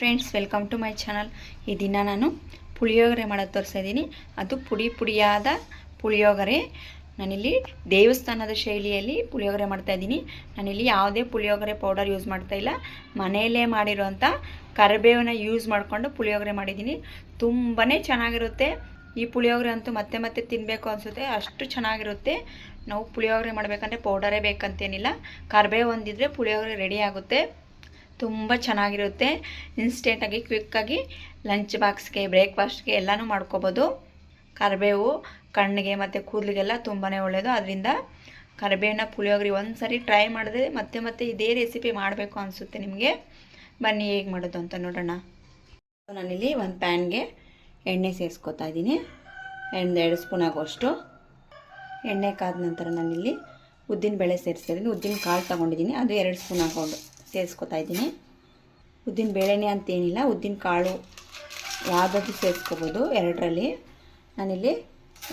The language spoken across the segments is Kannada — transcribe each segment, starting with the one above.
Friends welcome to my channel ಈ ದಿನ ನಾನು ಪುಳಿಯೋಗರೆ ಮಾಡೋದು ತೋರಿಸ್ತಾ ಇದ್ದೀನಿ. ಅದು ಪುಡಿ ಪುಡಿಯಾದ ಪುಳಿಯೋಗರೆ. ನಾನಿಲ್ಲಿ ದೇವಸ್ಥಾನದ ಶೈಲಿಯಲ್ಲಿ ಪುಳಿಯೋಗರೆ ಮಾಡ್ತಾ ಇದ್ದೀನಿ. ನಾನಿಲ್ಲಿ ಯಾವುದೇ ಪುಳಿಯೋಗರೆ ಪೌಡರ್ ಯೂಸ್ ಮಾಡ್ತಾ ಇಲ್ಲ. ಮನೆಯಲ್ಲೇ ಮಾಡಿರೋಂಥ ಕರಿಬೇವನ್ನ ಯೂಸ್ ಮಾಡಿಕೊಂಡು ಪುಳಿಯೋಗರೆ ಮಾಡಿದ್ದೀನಿ. ತುಂಬಾ ಚೆನ್ನಾಗಿರುತ್ತೆ. ಈ ಪುಳಿಯೋಗರೆ ಅಂತೂ ಮತ್ತೆ ಮತ್ತೆ ತಿನ್ನಬೇಕು ಅನಿಸುತ್ತೆ. ಅಷ್ಟು ಚೆನ್ನಾಗಿರುತ್ತೆ. ನಾವು ಪುಳಿಯೋಗರೆ ಮಾಡಬೇಕಂದ್ರೆ ಪೌಡರೇ ಬೇಕಂತೇನಿಲ್ಲ. ಕರಿಬೇವು ಒಂದಿದ್ರೆ ಪುಳಿಯೋಗರೆ ರೆಡಿ ಆಗುತ್ತೆ. ತುಂಬ ಚೆನ್ನಾಗಿರುತ್ತೆ. ಇನ್ಸ್ಟೆಂಟಾಗಿ ಕ್ವಿಕ್ಕಾಗಿ ಲಂಚ್ ಬಾಕ್ಸ್ಗೆ ಬ್ರೇಕ್ಫಾಸ್ಟ್ಗೆ ಎಲ್ಲನೂ ಮಾಡ್ಕೋಬೋದು. ಕರಿಬೇವು, ಕಣ್ಣಿಗೆ ಮತ್ತು ಕೂದಲಿಗೆಲ್ಲ ತುಂಬಾ ಒಳ್ಳೆಯದು ಅದರಿಂದ ಕರಿಬೇವಿನ ಪುಳಿಯೋಗರೆ ಒಂದು ಸರಿ ಟ್ರೈ ಮಾಡಿದ್ರೆ ಮತ್ತೆ ಮತ್ತೆ ಇದೇ ರೆಸಿಪಿ ಮಾಡಬೇಕು ಅನಿಸುತ್ತೆ ನಿಮಗೆ. ಬನ್ನಿ ಹೇಗೆ ಮಾಡೋದು ಅಂತ ನೋಡೋಣ. ನಾನಿಲ್ಲಿ ಒಂದು ಪ್ಯಾನ್ಗೆ ಎಣ್ಣೆ ಸೇರಿಸ್ಕೊತಾ ಇದ್ದೀನಿ. ಎಣ್ಣೆ ಎರಡು ಸ್ಪೂನ್ ಆಗೋಷ್ಟು. ಎಣ್ಣೆ ಕಾದ ನಂತರ ನಾನಿಲ್ಲಿ ಉದ್ದಿನ ಬೇಳೆ ಸೇರಿಸ್ತಿದ್ದೀನಿ ಉದ್ದಿನ ಕಾಳು ತೊಗೊಂಡಿದ್ದೀನಿ. ಅದು ಎರಡು ಸ್ಪೂನ್ ಹಾಕೊಂಡು ಸೇರಿಸ್ಕೊತಾ ಇದ್ದೀನಿ. ಉದ್ದಿನ ಬೇಳೆನೇ ಅಂತೇನಿಲ್ಲ, ಉದ್ದಿನ ಕಾಳು ಯಾವುದಾದ್ರೂ ಸೇರಿಸ್ಕೋಬೋದು ಎರಡರಲ್ಲಿ. ನಾನಿಲ್ಲಿ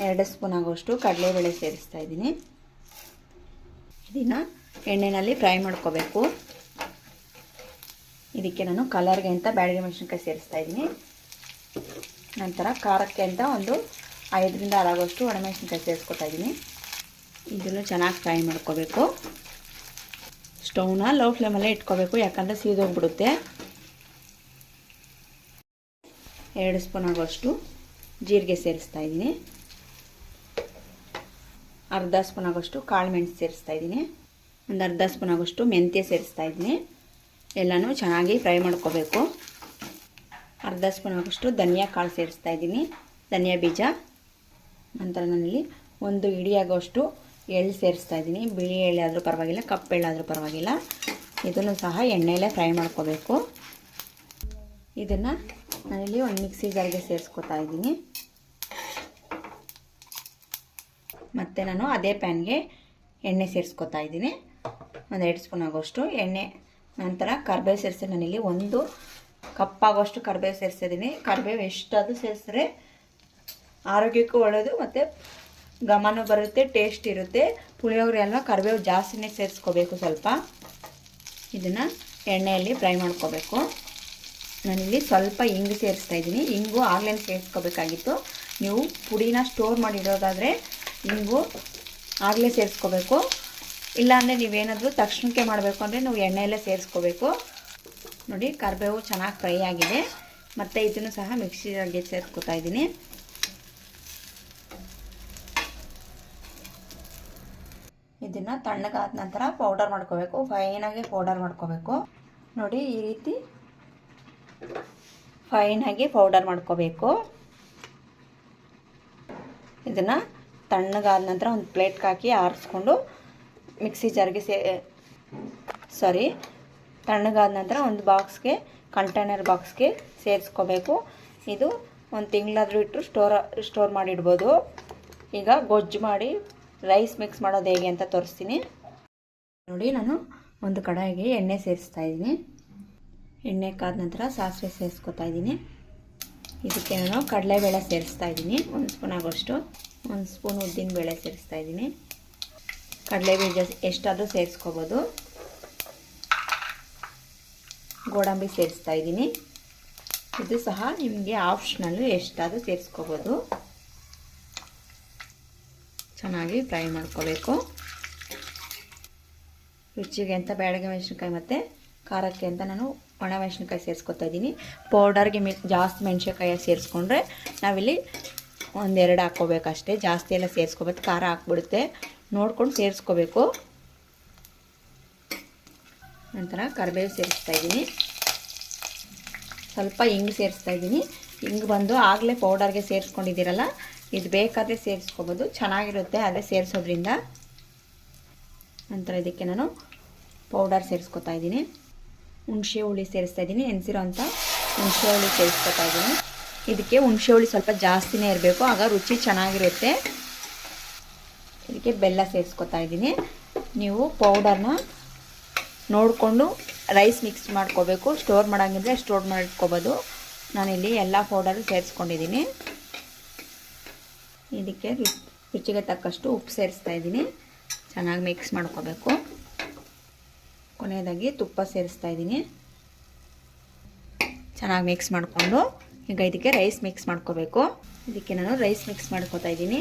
ಎರಡು ಸ್ಪೂನ್ ಆಗೋಷ್ಟು ಕಡಲೆಬೇಳೆ ಸೇರಿಸ್ತಾ ಇದ್ದೀನಿ. ಇದನ್ನು ಎಣ್ಣೆಯಲ್ಲಿ ಫ್ರೈ ಮಾಡ್ಕೋಬೇಕು. ಇದಕ್ಕೆ ನಾನು ಕಲರ್ಗೆ ಅಂತ ಬ್ಯಾಡಗಿ ಮೆಣಸಿನ್ಕಾಯಿ ಸೇರಿಸ್ತಾ ಇದ್ದೀನಿ. ನಂತರ ಖಾರಕ್ಕೆ ಅಂತ ಒಂದು ಐದರಿಂದ ಆರಾಗೋಷ್ಟು ಒಣಮೆಣಸಿನ್ಕಾಯಿ ಸೇರಿಸ್ಕೊತಾ ಇದ್ದೀನಿ. ಇದನ್ನು ಚೆನ್ನಾಗಿ ಫ್ರೈ ಮಾಡ್ಕೋಬೇಕು. ಸ್ಟವ್ನ ಲೋ ಫ್ಲೇಮಲ್ಲೇ ಇಟ್ಕೋಬೇಕು, ಯಾಕಂದರೆ ಸೀದೋಗ್ಬಿಡುತ್ತೆ ಎರಡು ಸ್ಪೂನ್ ಆಗೋಷ್ಟು ಜೀರಿಗೆ ಸೇರಿಸ್ತಾ ಇದ್ದೀನಿ. ಅರ್ಧ ಸ್ಪೂನ್ ಆಗೋಷ್ಟು ಕಾಳು ಮೆಣಸು ಸೇರಿಸ್ತಾ ಇದ್ದೀನಿ. ಒಂದು ಅರ್ಧ ಸ್ಪೂನ್ ಆಗೋಷ್ಟು ಮೆಂತ್ಯ ಸೇರಿಸ್ತಾ ಇದ್ದೀನಿ. ಎಲ್ಲನೂ ಚೆನ್ನಾಗಿ ಫ್ರೈ ಮಾಡ್ಕೋಬೇಕು. ಅರ್ಧ ಸ್ಪೂನ್ ಆಗೋಷ್ಟು ಧನಿಯಾ ಕಾಳು ಸೇರಿಸ್ತಾ ಇದ್ದೀನಿ. ಧನಿಯಾ ಬೀಜ. ನಂತರ ನಾನಿಲ್ಲಿ ಒಂದು ಇಡಿಯಾಗೋಷ್ಟು ಎಳ್ಳು ಸೇರಿಸ್ತಾ ಇದ್ದೀನಿ. ಬಿಳಿ ಎಳ್ಳೆ ಆದರೂ ಪರವಾಗಿಲ್ಲ, ಕಪ್ಪು ಎಳ್ಳಾದರೂ ಪರವಾಗಿಲ್ಲ. ಇದನ್ನು ಸಹ ಎಣ್ಣೆಯಲ್ಲೇ ಫ್ರೈ ಮಾಡ್ಕೋಬೇಕು. ಇದನ್ನು ನಾನಿಲ್ಲಿ ಒಂದು ಮಿಕ್ಸಿ ಜಾರಿಗೆ ಸೇರಿಸ್ಕೊತಾ ಇದ್ದೀನಿ. ಮತ್ತು ನಾನು ಅದೇ ಪ್ಯಾನ್ಗೆ ಎಣ್ಣೆ ಸೇರಿಸ್ಕೊತಾ ಇದ್ದೀನಿ. ಒಂದು ಎರಡು ಸ್ಪೂನ್ ಆಗೋಷ್ಟು ಎಣ್ಣೆ, ನಂತರ ಕರ್ಬೇವು ಸೇರಿಸಿ ನಾನಿಲ್ಲಿ ಒಂದು ಕಪ್ಪಾಗೋಷ್ಟು ಕರ್ಬೇವು ಸೇರಿಸಿದ್ದೀನಿ. ಕರ್ಬೇವು ಎಷ್ಟಾದರೂ ಸೇರಿಸಿದ್ರೆ ಆರೋಗ್ಯಕ್ಕೂ ಒಳ್ಳೆಯದು ಮತ್ತು ಘಮನೂ ಬರುತ್ತೆ ಟೇಸ್ಟ್ ಇರುತ್ತೆ. ಪುಳಿಯೋಗರೆ ಅಲ್ವಾ, ಕರಿಬೇವು ಜಾಸ್ತಿನೇ ಸೇರಿಸ್ಕೋಬೇಕು ಸ್ವಲ್ಪ. ಇದನ್ನು ಎಣ್ಣೆಯಲ್ಲಿ ಫ್ರೈ ಮಾಡ್ಕೋಬೇಕು. ನಾನಿಲ್ಲಿ ಸ್ವಲ್ಪ ಹಿಂಗು ಸೇರಿಸ್ತಾ ಇದ್ದೀನಿ. ಹಿಂಗು ಆಗಲೇ ಸೇರಿಸ್ಕೋಬೇಕಾಗಿತ್ತು. ನೀವು ಪುಡಿನ ಸ್ಟೋರ್ ಮಾಡಿಡೋದಾದರೆ ಹಿಂಗು ಆಗಲೇ ಸೇರಿಸ್ಕೋಬೇಕು. ಇಲ್ಲಾಂದರೆ ನೀವೇನಾದರೂ ತಕ್ಷಣಕ್ಕೆ ಮಾಡಬೇಕು ಅಂದರೆ ನೀವು ಎಣ್ಣೆಯಲ್ಲೇ ಸೇರಿಸ್ಕೋಬೇಕು. ನೋಡಿ, ಕರಿಬೇವು ಚೆನ್ನಾಗಿ ಫ್ರೈ ಆಗಿದೆ. ಮತ್ತು ಇದನ್ನು ಸಹ ಮಿಕ್ಸಿಗೆ ಸೇರಿಸ್ಕೊತಾ ಇದ್ದೀನಿ. ಇದನ್ನು ತಣ್ಣಗಾದ ನಂತರ ಪೌಡರ್ ಮಾಡ್ಕೋಬೇಕು. ಫೈನಾಗಿ ಪೌಡರ್ ಮಾಡ್ಕೋಬೇಕು. ನೋಡಿ, ಈ ರೀತಿ ಫೈನಾಗಿ ಪೌಡರ್ ಮಾಡ್ಕೋಬೇಕು. ಇದನ್ನು ತಣ್ಣಗಾದ ನಂತರ ಒಂದು ಪ್ಲೇಟ್ಗೆ ಹಾಕಿ ಆರಿಸ್ಕೊಂಡು ಮಿಕ್ಸಿ ಜಾರ್ಗೆ ಸೇ ಸಾರಿ ತಣ್ಣಗಾದ ನಂತರ ಒಂದು ಬಾಕ್ಸ್ಗೆ ಕಂಟೈನರ್ ಬಾಕ್ಸ್ಗೆ ಸೇರಿಸ್ಕೋಬೇಕು. ಇದು ಒಂದು ತಿಂಗಳಾದರೂ ಇಟ್ಟು ಸ್ಟೋರ್ ಸ್ಟೋರ್ ಮಾಡಿಡ್ಬೋದು. ಈಗ ಗೊಜ್ಜು ಮಾಡಿ ರೈಸ್ ಮಿಕ್ಸ್ ಮಾಡೋದು ಹೇಗೆ ಅಂತ ತೋರಿಸ್ತೀನಿ. ನೋಡಿ, ನಾನು ಒಂದು ಕಡಾಯಿಗೆ ಎಣ್ಣೆ ಸೇರಿಸ್ತಾ ಇದ್ದೀನಿ. ಎಣ್ಣೆ ಕಾದ ನಂತರ ಸಾಸಿವೆ ಸೇರಿಸ್ಕೊತಾ ಇದ್ದೀನಿ. ಇದಕ್ಕೆ ನಾನು ಕಡಲೆಬೇಳೆ ಸೇರಿಸ್ತಾ ಇದ್ದೀನಿ. ಒಂದು ಸ್ಪೂನ್ ಆಗೋಷ್ಟು. ಒಂದು ಸ್ಪೂನ್ ಉದ್ದಿನ ಬೇಳೆ ಸೇರಿಸ್ತಾ ಇದ್ದೀನಿ. ಕಡಲೆ ಬೀಜ ಎಷ್ಟಾದರೂ ಸೇರಿಸ್ಕೋಬೋದು. ಗೋಡಂಬಿ ಸೇರಿಸ್ತಾ ಇದ್ದೀನಿ. ಇದು ಸಹ ನಿಮಗೆ ಆಪ್ಷನಲ್ಲು ಎಷ್ಟಾದರೂ ಸೇರಿಸ್ಕೋಬೋದು. ಚೆನ್ನಾಗಿ ಫ್ರೈ ಮಾಡ್ಕೋಬೇಕು. ರುಚಿಗೆ ಅಂತ ಬ್ಯಾಡಗೆ ಮೆಣಸಿನ್ಕಾಯಿ ಮತ್ತು ಖಾರಕ್ಕೆ ಅಂತ ನಾನು ಒಣ ಮೆಣಸಿನ್ಕಾಯಿ ಸೇರಿಸ್ಕೊತಾ ಇದ್ದೀನಿ. ಪೌಡರ್ಗೆ ಮಿ, ಜಾಸ್ತಿ ಮೆಣಸಿನ್ಕಾಯಿ ಸೇರಿಸ್ಕೊಂಡ್ರೆ ನಾವಿಲ್ಲಿ ಒಂದೆರಡು ಹಾಕ್ಕೋಬೇಕಷ್ಟೇ. ಜಾಸ್ತಿ ಎಲ್ಲ ಸೇರಿಸ್ಕೋಬೇಕು ಖಾರ ಹಾಕ್ಬಿಡುತ್ತೆ. ನೋಡ್ಕೊಂಡು ಸೇರಿಸ್ಕೋಬೇಕು. ನಂತರ ಕರಿಬೇವು ಸೇರಿಸ್ತಾ ಇದ್ದೀನಿ. ಸ್ವಲ್ಪ ಹಿಂಗೆ ಸೇರಿಸ್ತಾ ಇದ್ದೀನಿ. ಹಿಂಗೆ ಬಂದು ಆಗಲೇ ಪೌಡರ್ಗೆ ಸೇರಿಸ್ಕೊಂಡಿದ್ದೀರಲ್ಲ ಇದು ಬೇಕಾದರೆ ಸೇರಿಸ್ಕೋಬೋದು. ಚೆನ್ನಾಗಿರುತ್ತೆ ಅದೇ ಸೇರಿಸೋದ್ರಿಂದ. ನಂತರ ಇದಕ್ಕೆ ನಾನು ಪೌಡರ್ ಸೇರಿಸ್ಕೊತಾ ಇದ್ದೀನಿ. ಹುಣಸೆ ಹುಳಿ ಸೇರಿಸ್ತಾ ಇದ್ದೀನಿ. ನೆನೆಸಿರೋ ಅಂಥ ಹುಣಸೆ ಹುಳಿ ಸೇರಿಸ್ಕೊತಾ ಇದ್ದೀನಿ. ಇದಕ್ಕೆ ಹುಣಸೆ ಹುಳಿ ಸ್ವಲ್ಪ ಜಾಸ್ತಿನೇ ಇರಬೇಕು. ಆಗ ರುಚಿ ಚೆನ್ನಾಗಿರುತ್ತೆ. ಇದಕ್ಕೆ ಬೆಲ್ಲ ಸೇರಿಸ್ಕೊತಾ ಇದ್ದೀನಿ. ನೀವು ಪೌಡರ್ನ ನೋಡಿಕೊಂಡು ರೈಸ್ ಮಿಕ್ಸ್ ಮಾಡ್ಕೋಬೇಕು. ಸ್ಟೋರ್ ಮಾಡೋಂಗಿದ್ರೆ ಸ್ಟೋರ್ ಮಾಡ್ಕೋಬೋದು. ನಾನಿಲ್ಲಿ ಎಲ್ಲ ಪೌಡರು ಸೇರಿಸ್ಕೊಂಡಿದ್ದೀನಿ. ಇದಕ್ಕೆ ರುಚಿಗೆ ತಕ್ಕಷ್ಟು ಉಪ್ಪು ಸೇರಿಸ್ತಾ ಇದ್ದೀನಿ. ಚೆನ್ನಾಗಿ ಮಿಕ್ಸ್ ಮಾಡ್ಕೋಬೇಕು. ಕೊನೆಯದಾಗಿ ತುಪ್ಪ ಸೇರಿಸ್ತಾ ಇದ್ದೀನಿ. ಚೆನ್ನಾಗಿ ಮಿಕ್ಸ್ ಮಾಡಿಕೊಂಡು, ಈಗ ಇದಕ್ಕೆ ರೈಸ್ ಮಿಕ್ಸ್ ಮಾಡ್ಕೋಬೇಕು. ಇದಕ್ಕೆ ನಾನು ರೈಸ್ ಮಿಕ್ಸ್ ಮಾಡ್ಕೋತಾ ಇದ್ದೀನಿ.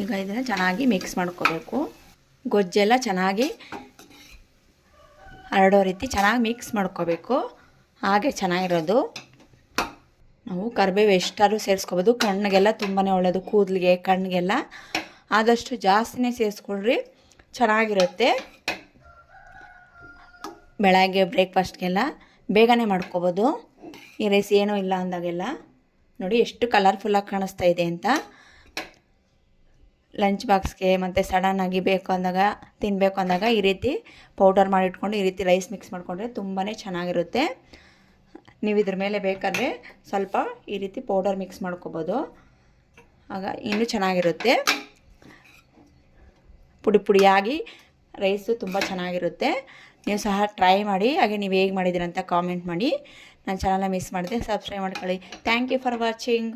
ಈಗ ಇದನ್ನು ಚೆನ್ನಾಗಿ ಮಿಕ್ಸ್ ಮಾಡ್ಕೋಬೇಕು. ಗೊಜ್ಜೆಲ್ಲ ಚೆನ್ನಾಗಿ ಹರಡೋ ರೀತಿ ಚೆನ್ನಾಗಿ ಮಿಕ್ಸ್ ಮಾಡ್ಕೋಬೇಕು. ಹಾಗೆ ಚೆನ್ನಾಗಿರೋದು. ನಾವು ಕರಿಬೇವು ಎಷ್ಟಾದ್ರೂ ಸೇರಿಸ್ಕೋಬೋದು. ಕಣ್ಣಿಗೆಲ್ಲ ತುಂಬಾ ಒಳ್ಳೆಯದು ಕೂದಲಿಗೆ, ಕಣ್ಣಿಗೆಲ್ಲ. ಆದಷ್ಟು ಜಾಸ್ತಿನೇ ಸೇರಿಸ್ಕೊಳ್ರಿ. ಚೆನ್ನಾಗಿರುತ್ತೆ. ಬೆಳಗ್ಗೆ ಬ್ರೇಕ್ಫಾಸ್ಟ್ಗೆಲ್ಲ ಬೇಗನೆ ಮಾಡ್ಕೋಬೋದು. ಈ ರೈಸ್ ಏನೂ ಇಲ್ಲ ಅಂದಾಗೆಲ್ಲ. ನೋಡಿ ಎಷ್ಟು ಕಲರ್ಫುಲ್ಲಾಗಿ ಕಾಣಿಸ್ತಾ ಇದೆ ಅಂತ. ಲಂಚ್ ಬಾಕ್ಸ್ಗೆ ಮತ್ತು ಸಡನ್ನಾಗಿ ಬೇಕು ಅಂದಾಗ ತಿನ್ನಬೇಕು ಅಂದಾಗ ಈ ರೀತಿ ಪೌಡರ್ ಮಾಡಿಟ್ಕೊಂಡು ಈ ರೀತಿ ರೈಸ್ ಮಿಕ್ಸ್ ಮಾಡಿಕೊಂಡ್ರೆ ತುಂಬಾ ಚೆನ್ನಾಗಿರುತ್ತೆ. ನೀವು ಇದ್ರ ಮೇಲೆ ಬೇಕಾದರೆ ಸ್ವಲ್ಪ ಈ ರೀತಿ ಪೌಡರ್ ಮಿಕ್ಸ್ ಮಾಡ್ಕೋಬೋದು. ಆಗ ಇನ್ನೂ ಚೆನ್ನಾಗಿರುತ್ತೆ. ಪುಡಿ ಪುಡಿಯಾಗಿ ರೈಸು ತುಂಬ ಚೆನ್ನಾಗಿರುತ್ತೆ. ನೀವು ಸಹ ಟ್ರೈ ಮಾಡಿ, ಹಾಗೆ ನೀವು ಹೇಗೆ ಮಾಡಿದ್ದೀರಂತ ಕಾಮೆಂಟ್ ಮಾಡಿ. ನನ್ನ ಚಾನಲ್ನ ಮಿಸ್ ಮಾಡಿದೆ ಸಬ್ಸ್ಕ್ರೈಬ್ ಮಾಡ್ಕೊಳ್ಳಿ. Thank you for watching